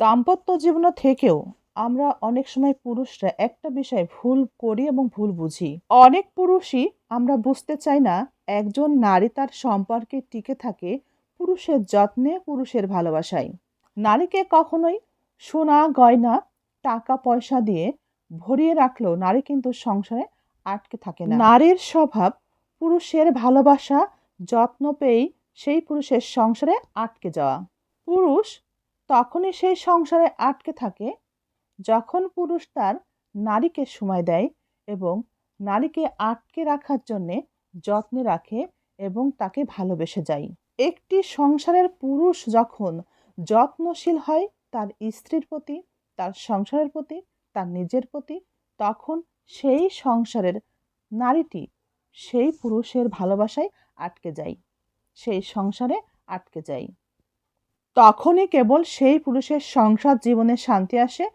দাম্পত্য জীবন থেকেও আমরা অনেক সময় পুরুষরা একটা বিষয় ভুল করি এবং ভুল বুঝি। অনেক পুরুষই আমরা বুঝতে চাই না, একজন নারী তার সম্পর্কে টিকে থাকে পুরুষের যত্নে, পুরুষের ভালোবাসায়। নারীকে কখনোই সোনা, গয়না টাকা পয়সা দিয়ে ভরিয়ে রাখলেও নারী কিন্তু সংসারে আটকে থাকে না। নারীর স্বভাব পুরুষের ভালোবাসা, যত্ন পেয়েই সেই পুরুষের সংসারে আটকে যাওয়া। পুরুষ তখনই সেই সংসারে আটকে থাকে যখন পুরুষ তার নারীকে সময় দেয় এবং নারীকে আটকে রাখার জন্যে যত্নে রাখে এবং তাকে ভালোবেসে যায়। একটি সংসারের পুরুষ যখন যত্নশীল হয় তার স্ত্রীর প্রতি, তার সংসারের প্রতি, তার নিজের প্রতি, তখন সেই সংসারের নারীটি সেই পুরুষের ভালোবাসায় আটকে যায়, সেই সংসারে আটকে যায়। তখনই কেবল সেই পুরুষের সংসার জীবনে শান্তি আসে,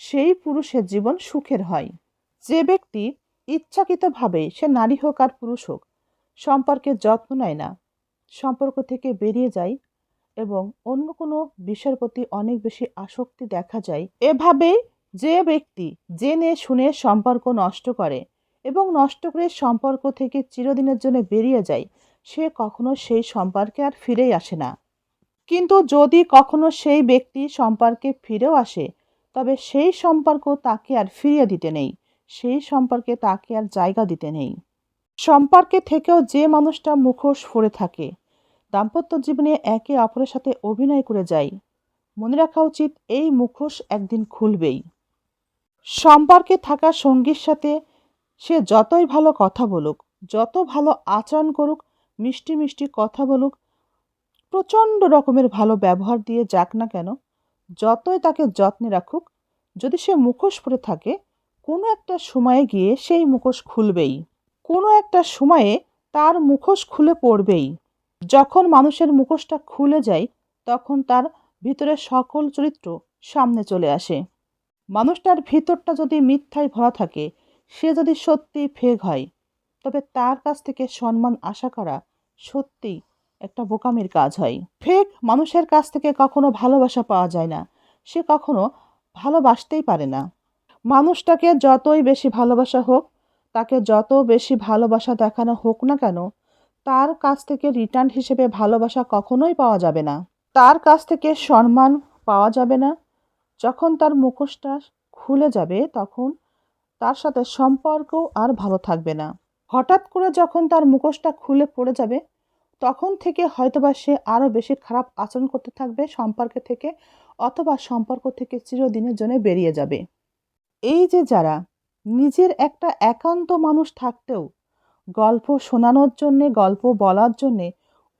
সেই পুরুষের জীবন সুখের হয়। যে ব্যক্তি ইচ্ছাকৃতভাবে, সে নারী হোক আর পুরুষ হোক, সম্পর্কে যত্ন নেয় না, সম্পর্ক থেকে বেরিয়ে যায় এবং অন্য কোনো বিষয়ের প্রতি অনেক বেশি আসক্তি দেখা যায়। এভাবে যে ব্যক্তি জেনে শুনে সম্পর্ক নষ্ট করে এবং নষ্ট করে সম্পর্ক থেকে চিরদিনের জন্য বেরিয়ে যায়, সে কখনো সেই সম্পর্কে আর ফিরেই আসে না। কিন্তু যদি কখনো সেই ব্যক্তি সম্পর্কে ফিরেও আসে, তবে সেই সম্পর্ক তাকে আর ফিরিয়ে দিতে নেই। সেই সম্পর্কে তাকে আর জায়গা দিতে নেই। সম্পর্কে থেকেও যে মানুষটা মুখোশ পরে থাকে, দাম্পত্য জীবনে একে অপরের সাথে অভিনয় করে যায়। মনে রাখা উচিত এই মুখোশ একদিন খুলবেই। সম্পর্কে থাকা সঙ্গীর সাথে সে যতই ভালো কথা বলুক, যত ভালো আচরণ করুক, মিষ্টি মিষ্টি কথা বলুক প্রচণ্ড রকমের ভালো ব্যবহার দিয়ে যাক না কেন, যতই তাকে যত্নে রাখুক, যদি সে মুখোশ পরে থাকে, কোনো একটা সময়ে গিয়ে সেই মুখোশ খুলবেই। কোনো একটা সময়ে তার মুখোশ খুলে পড়বেই। যখন মানুষের মুখোশটা খুলে যায়, তখন তার ভিতরে সকল চরিত্র সামনে চলে আসে। মানুষটার ভিতরটা যদি মিথ্যায় ভরা থাকে, সে যদি সত্যি ফেক হয়, তবে তার কাছ থেকে সম্মান আশা করা সত্যি একটা বোকামির কাজ হয়। ফেক মানুষের কাছ থেকে কখনো ভালোবাসা পাওয়া যায় না। সে কখনো ভালোবাসতেই পারে না। মানুষটাকে যতই বেশি ভালোবাসা হোক, তাকে যত বেশি ভালোবাসা দেখানো হোক না কেন, তার কাছ থেকে রিটার্ন হিসেবে ভালোবাসা কখনোই পাওয়া যাবে না। তার কাছ থেকে সম্মান পাওয়া যাবে না। যখন তার মুখোশটা খুলে যাবে, তখন তার সাথে সম্পর্ক আর ভালো থাকবে না। হঠাৎ করে যখন তার মুখোশটা খুলে পড়ে যাবে তখন থেকে হয়তোবা সে আরও বেশি খারাপ আচরণ করতে থাকবে সম্পর্কে থেকে, অথবা সম্পর্ক থেকে চিরদিনের জন্য বেরিয়ে যাবে। এই যে যারা নিজের একটা একান্ত মানুষ থাকতেও গল্প শোনানোর জন্যে, গল্প বলার জন্যে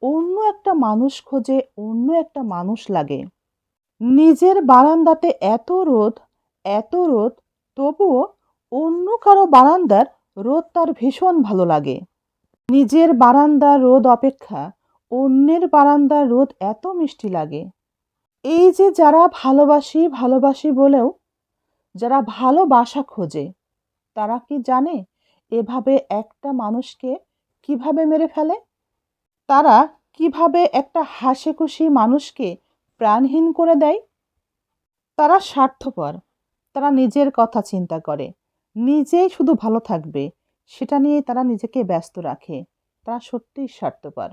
অন্য একটা মানুষ খোঁজে, অন্য একটা মানুষ লাগে। নিজের বারান্দাতে এত রোদ এত রোদ, তবুও অন্য কারও বারান্দার রোদ তার ভীষণ ভালো লাগে। নিজের বারান্দার রোদ অপেক্ষা অন্যের বারান্দার রোদ এত মিষ্টি লাগে। এই যে যারা ভালোবাসি ভালোবাসি বলেও, যারা ভালোবাসা খোঁজে, তারা কি জানে এভাবে একটা মানুষকে কীভাবে মেরে ফেলে? তারা কীভাবে একটা হাসি খুশি মানুষকে প্রাণহীন করে দেয়? তারা স্বার্থপর, তারা নিজের কথা চিন্তা করে, নিজেই শুধু ভালো থাকবে। সেটা নিয়ে তারা নিজেকে ব্যস্ত রাখে। তারা সত্যিই স্বার্থপর।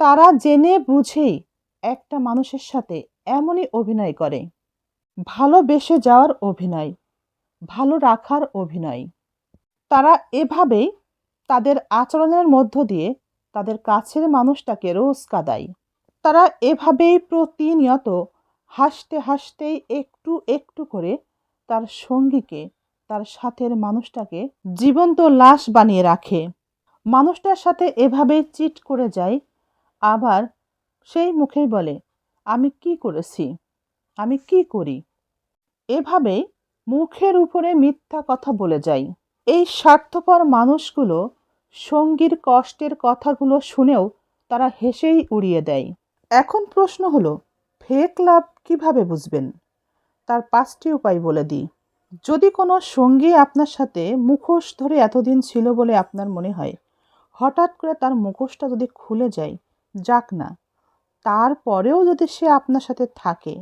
তারা জেনে বুঝেই একটা মানুষের সাথে এমনই অভিনয় করে। ভালোবেসে যাওয়ার অভিনয়, ভালো রাখার অভিনয়। তারা এভাবেই তাদের আচরণের মধ্য দিয়ে তাদের কাছের মানুষটাকে রোজ কাদায় তারা এভাবেই প্রতিনিয়ত হাসতে হাসতেই একটু একটু করে তার সঙ্গীকে তার সাথের মানুষটাকে জীবন্ত লাশ বানিয়ে রাখে। মানুষটার সাথে এভাবে চিট করে যায়, আবার সেই মুখেই বলে, আমি কি করেছি? আমি কি করি? এভাবেই মুখের উপরে মিথ্যা কথা বলে যাই এই স্বার্থপর মানুষগুলো সঙ্গীর কষ্টের কথাগুলো শুনেও তারা হেসেই উড়িয়ে দেয়। এখন প্রশ্ন হলো, ফেক লাভ কীভাবে বুঝবেন? তার পাঁচটি উপায় বলে দিই। যদি কোনো সঙ্গী আপনার সাথে মুখোশ ধরে এতদিন ছিল বলে আপনার মনে হয়, হঠাৎ করে তার মুখোশটা যদি খুলে যায়, যাক না। তারপরেও যদি সে আপনার সাথে থাকে,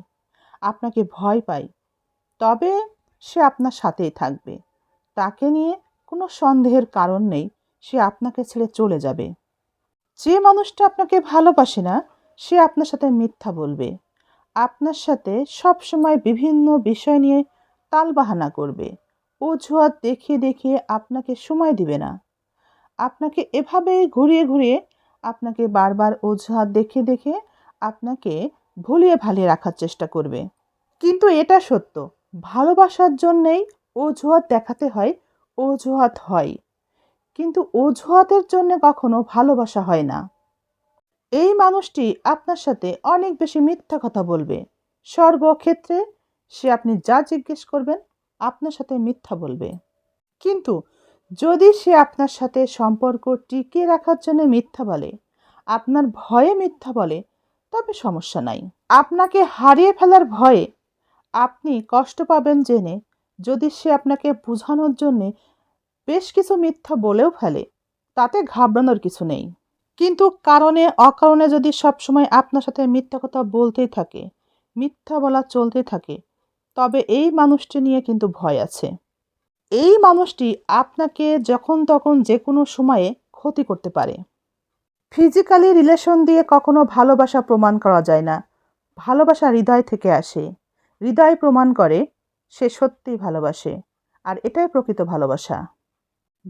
আপনাকে ভয় পায়, তবে সে আপনার সাথেই থাকবে। তাকে নিয়ে কোনো সন্দেহের কারণ নেই, সে আপনাকে ছেড়ে চলে যাবে। যে মানুষটা আপনাকে ভালোবাসে না, সে আপনার সাথে মিথ্যা বলবে। আপনার সাথে সব সময় বিভিন্ন বিষয় নিয়ে তালবাহানা করবে। অজুহাত দেখিয়ে দেখিয়ে আপনাকে সময় দিবে না। আপনাকে এভাবেই ঘুরিয়ে ঘুরিয়ে আপনাকে বারবার অজুহাত দেখিয়ে দেখে আপনাকে ভুলিয়ে ভালিয়ে রাখার চেষ্টা করবে। কিন্তু এটা সত্য। ভালোবাসার জন্যেই অজুহাত দেখাতে হয়, অজুহাত হয়। কিন্তু অজুহাতের জন্য কখনো ভালোবাসা হয় না। এই মানুষটি আপনার সাথে অনেক বেশি মিথ্যা কথা বলবে। সর্বক্ষেত্রে সে আপনি যা জিজ্ঞেস করবেন আপনার সাথে মিথ্যা বলবে। কিন্তু যদি সে আপনার সাথে সম্পর্ক টিকিয়ে রাখার জন্য মিথ্যা বলে, আপনার ভয়ে মিথ্যা বলে, তবে সমস্যা নাই। আপনাকে হারিয়ে ফেলার ভয়ে আপনি কষ্ট পাবেন জেনে যদি সে আপনাকে বোঝানোর জন্যে বেশ কিছু মিথ্যা বলেও ফেলে, তাতে ঘাবড়ানোর কিছু নেই। কিন্তু কারণে অকারণে যদি সবসময় আপনার সাথে মিথ্যা কথা বলতেই থাকে, মিথ্যা বলা চলতে থাকে তবে এই মানুষটি নিয়ে কিন্তু ভয় আছে। এই মানুষটি আপনাকে যখন তখন যে কোনো সময়ে ক্ষতি করতে পারে। ফিজিক্যালি রিলেশন দিয়ে কখনো ভালোবাসা প্রমাণ করা যায় না। ভালোবাসা হৃদয় থেকে আসে। হৃদয় প্রমাণ করে সে সত্যিই ভালোবাসে, আর এটাই প্রকৃত ভালোবাসা।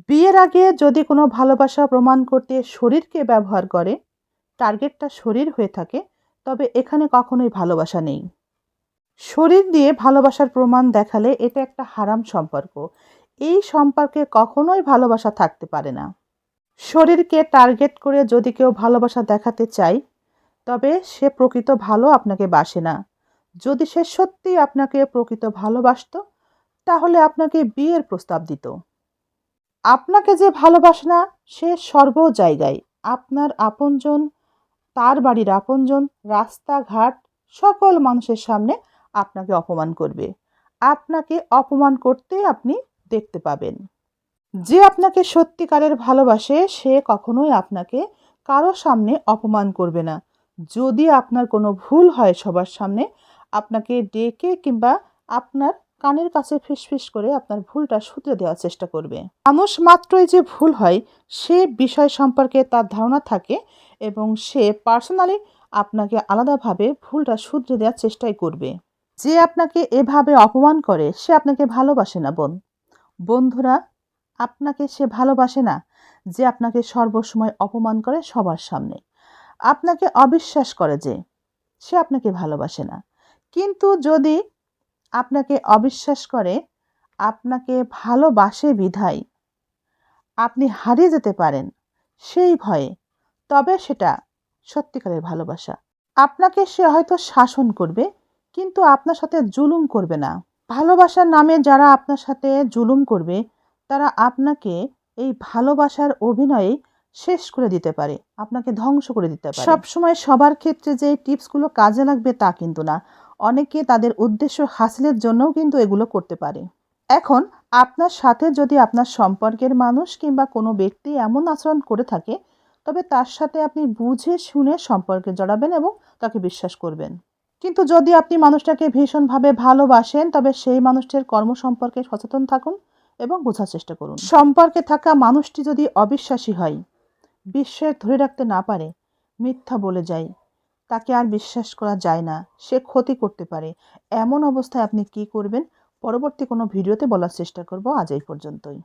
বিয়ের আগে যদি কোনো ভালোবাসা প্রমাণ করতে শরীরকে ব্যবহার করে, টার্গেটটা শরীর হয়ে থাকে, তবে এখানে কখনোই ভালোবাসা নেই। শরীর দিয়ে ভালোবাসার প্রমাণ দেখালে এটা একটা হারাম সম্পর্ক। এই সম্পর্কে কখনোই ভালোবাসা থাকতে পারে না। শরীরকে টার্গেট করে যদি কেউ ভালোবাসা দেখাতে চায়, তবে সে প্রকৃত ভালো আপনাকে বাসে না। যদি সে সত্যি আপনাকে প্রকৃত ভালোবাসত, তাহলে আপনাকে বিয়ের প্রস্তাব দিত। আপনাকে যে ভালোবাসে না, সে সর্ব জায়গায়। আপনার আপনজন, তার বাড়ির আপনজন, রাস্তাঘাট, সকল মানুষের সামনে আপনাকে অপমান করবে। আপনাকে অপমান করতে আপনি দেখতে পাবেন। যে আপনাকে সত্যিকারের ভালোবাসে, সে কখনোই আপনাকে কারও সামনে অপমান করবে না। যদি আপনার কোনো ভুল হয় সবার সামনে, আপনাকে ডেকে কিংবা আপনার কানের কাছে ফিসফিস করে আপনার ভুলটা শুধরে দেওয়ার চেষ্টা করবে। মানুষ মাত্রই যে ভুল হয়, সে বিষয় সম্পর্কে তার ধারণা থাকে এবং সে পার্সোনালি আপনাকে আলাদাভাবে ভুলটা শুধরে দেওয়ার চেষ্টাই করবে। যে আপনাকে এভাবে অপমান করে, সে আপনাকে ভালোবাসে না, বোন। বন্ধুরা, আপনাকে সে ভালোবাসে না যে আপনাকে সর্বসময় অপমান করে সবার সামনে। আপনাকে অবিশ্বাস করে যে সে আপনাকে ভালোবাসে না। কিন্তু যদি আপনাকে অবিশ্বাস করে, আপনাকে ভালোবাসে বিধায় আপনি হারিয়ে যেতে পারেন সেই ভয়ে, তবে সেটা সত্যিকারের ভালোবাসা। আপনাকে সে হয়তো শাসন করবে কিন্তু আপনার সাথে জুলুম করবে না। ভালোবাসার নামে যারা আপনার সাথে জুলুম করবে, তারা আপনাকে এই ভালোবাসার অভিনয়ে শেষ করে দিতে পারে, আপনাকে ধ্বংস করে দিতে পারে। সব সময় সবার ক্ষেত্রে যে টিপসগুলো কাজে লাগবে তা কিন্তু না। অনেকে তাদের উদ্দেশ্য হাসিলের জন্যও কিন্তু এগুলো করতে পারে। এখন, আপনার সাথে যদি আপনার সম্পর্কের মানুষ কিংবা কোনো ব্যক্তি এমন আচরণ করে থাকে, তবে তার সাথে আপনি বুঝে শুনে সম্পর্কে জড়াবেন এবং তাকে বিশ্বাস করবেন। কিন্তু যদি আপনি মানুষটাকে ভীষণভাবে ভালোবাসেন, তবে সেই মানুষটির কর্ম সম্পর্কে সচেতন থাকুন এবং বোঝার চেষ্টা করুন। সম্পর্কে থাকা মানুষটি যদি অবিশ্বাসী হয় বিশ্বাস ধরে রাখতে না পারে, মিথ্যা বলে যায়, তাকে আর বিশ্বাস করা যায় না, সে ক্ষতি করতে পারে। এমন অবস্থায় আপনি কি করবেন? পরবর্তী কোনো ভিডিওতে বলার চেষ্টা করব আজ এই পর্যন্তই।